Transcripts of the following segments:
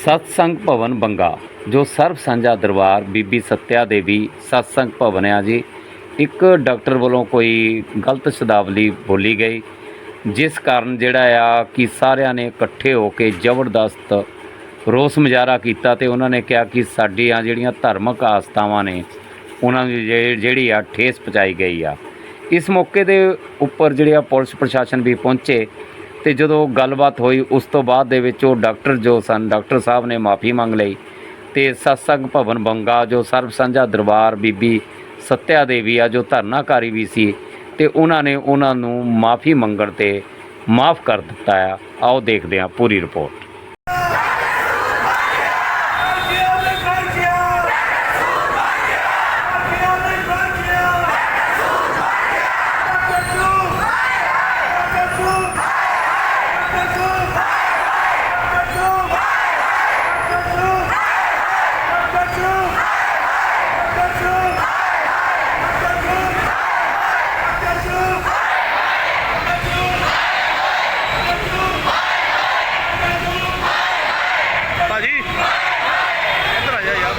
ਸਤਸੰਗ ਭਵਨ ਬੰਗਾ, ਜੋ ਸਰਬ ਸਾਂਝਾ ਦਰਬਾਰ ਬੀਬੀ ਸੱਤਿਆ ਦੇਵੀ ਸਤਸੰਗ ਭਵਨ ਆ ਜੀ। ਇੱਕ ਡਾਕਟਰ ਵੱਲੋਂ ਕੋਈ ਗਲਤ ਸ਼ਬਦਾਵਲੀ ਬੋਲੀ ਗਈ, ਜਿਸ ਕਾਰਨ ਜਿਹੜਾ ਆ ਕਿ ਸਾਰਿਆਂ ਨੇ ਇਕੱਠੇ ਹੋ ਕੇ ਜ਼ਬਰਦਸਤ ਰੋਸ ਮੁਜ਼ਾਹਰਾ ਕੀਤਾ ਤੇ ਉਹਨਾਂ ਨੇ ਕਿਹਾ ਕਿ ਸਾਡੀਆਂ ਜਿਹੜੀਆਂ ਧਾਰਮਿਕ ਆਸਥਾਵਾਂ ਨੇ, ਉਹਨਾਂ ਦੀ ਜੇ- ਜਿਹੜੀ ਆ ਠੇਸ ਪਹੁੰਚਾਈ ਗਈ ਆ। ਇਸ ਮੌਕੇ ਦੇ ਉੱਪਰ ਜਿਹੜੇ ਆ ਪੁਲਿਸ ਪ੍ਰਸ਼ਾਸਨ ਵੀ ਪਹੁੰਚੇ ਤੇ ਜਦੋਂ ਗੱਲਬਾਤ ਹੋਈ, ਉਸ ਤੋਂ ਬਾਅਦ ਦੇ ਵਿੱਚ ਉਹ ਡਾਕਟਰ ਜੋ ਸਨ, ਡਾਕਟਰ ਸਾਹਿਬ ਨੇ ਮਾਫੀ ਮੰਗ ਲਈ ਤੇ ਸਤਸੰਗ ਭਵਨ ਬੰਗਾ, ਜੋ ਸਰਬ ਸਾਂਝਾ ਦਰਬਾਰ ਬੀਬੀ ਸਤਿਆ ਦੇਵੀ ਆ, ਜੋ ਧਰਨਾਕਾਰੀ ਵੀ ਸੀ ਤੇ ਉਹਨਾਂ ਨੇ ਉਹਨਾਂ ਨੂੰ ਮਾਫੀ ਮੰਗਣ ਤੇ ਮਾਫ ਕਰ ਦਿੱਤਾ ਆ। ਆਓ ਦੇਖਦੇ ਹਾਂ ਪੂਰੀ ਰਿਪੋਰਟ ਭਾਜੀ ਇੱਧਰ ਆ ਜਾ ਯਾਰ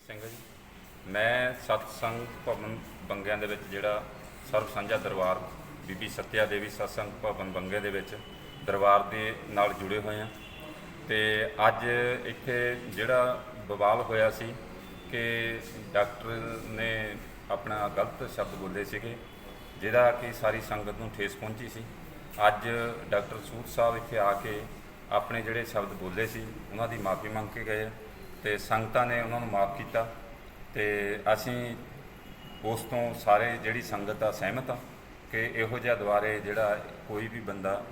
ਸਿੰਘ ਜੀ ਮੈਂ ਸਤਸੰਗ ਭਵਨ ਬੰਗਿਆਂ ਦੇ ਵਿੱਚ ਜਿਹੜਾ ਸਰਬ ਸਾਂਝਾ ਦਰਬਾਰ ਬੀਬੀ ਸੱਤਿਆ ਦੇਵੀ ਸਤਸੰਗ ਭਵਨ ਬੰਗੇ ਦੇ ਵਿੱਚ ਦਰਬਾਰ ਦੇ ਨਾਲ ਜੁੜੇ ਹੋਏ ਹਾਂ। ਤੇ ਅੱਜ ਇੱਥੇ ਜਿਹੜਾ ਬਵਾਲ ਹੋਇਆ ਸੀ ਕਿ ਡਾਕਟਰ ਨੇ ਆਪਣਾ ਗਲਤ ਸ਼ਬਦ ਬੋਲੇ ਸੀਗੇ ਜਿਹਦਾ ਕਿ ਸਾਰੀ ਸੰਗਤ ਨੂੰ ਠੇਸ ਪਹੁੰਚੀ ਸੀ। ਅੱਜ ਡਾਕਟਰ ਸੂਦ ਸਾਹਿਬ ਇੱਥੇ ਆ ਕੇ ਆਪਣੇ ਜਿਹੜੇ ਸ਼ਬਦ ਬੋਲੇ ਸੀ ਉਹਨਾਂ ਦੀ ਮਾਫੀ ਮੰਗ ਕੇ ਗਏ ਤੇ ਸੰਗਤਾਂ ਨੇ ਉਹਨਾਂ ਨੂੰ ਮਾਫ ਕੀਤਾ ਤੇ ਅਸੀਂ ਉਸ ਤੋਂ ਸਾਰੇ ਜਿਹੜੀ ਸੰਗਤ ਆ ਸਹਿਮਤ ਆ ਕਿ ਇਹੋ ਜਿਹਾ ਦੁਆਰੇ ਜਿਹੜਾ ਕੋਈ ਵੀ ਬੰਦਾ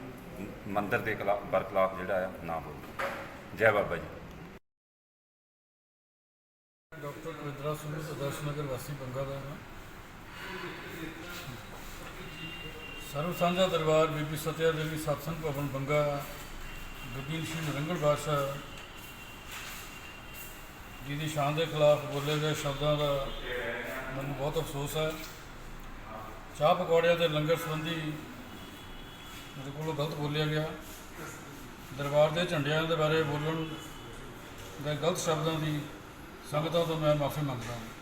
ਮੰਦਰ ਦੇ ਖਿਲਾਫ ਬਰਖਲਾਫ ਜਿਹੜਾ ਆ ਨਾ ਹੋਵੇ। ਜੈ ਬਾਬਾ ਜੀ। ਡਾਕਟਰ ਰਵਿੰਦਰਾ ਸਿੰਘ ਪ੍ਰਦਰਸ਼ਨ ਨਗਰ ਵਾਸੀ ਬੰਗਾ ਦਾ ਹਾਂ ਸਰਵ ਸਾਂਝਾ ਦਰਬਾਰ ਬੀਬੀ ਸਤਿਆ ਦੇਵੀ ਸਤਸੰਗ ਭਵਨ ਬੰਗਾ ਗੋਬਿੰਦ ਸਿੰਘ ਨਰੰਗਲ ਬਾਦਸ਼ਾਹ ਜਿਹਦੀ ਸ਼ਾਨ ਦੇ ਖਿਲਾਫ ਬੋਲੇ ਗਏ ਸ਼ਬਦਾਂ ਦਾ ਮੈਨੂੰ ਬਹੁਤ ਅਫਸੋਸ ਹੈ। ਚਾਹ ਪਕੌੜਿਆਂ ਦੇ ਲੰਗਰ ਸੰਬੰਧੀ ਮੇਰੇ ਕੋਲੋਂ ਗਲਤ ਬੋਲਿਆ ਗਿਆ। ਦਰਬਾਰ ਦੇ ਝੰਡਿਆਂ ਦੇ ਬਾਰੇ ਬੋਲਣ ਦੇ ਗਲਤ ਸ਼ਬਦਾਂ ਦੀ ਸੰਗਤਾਂ ਤੋਂ ਮੈਂ ਮਾਫੀ ਮੰਗਦਾ ਹਾਂ।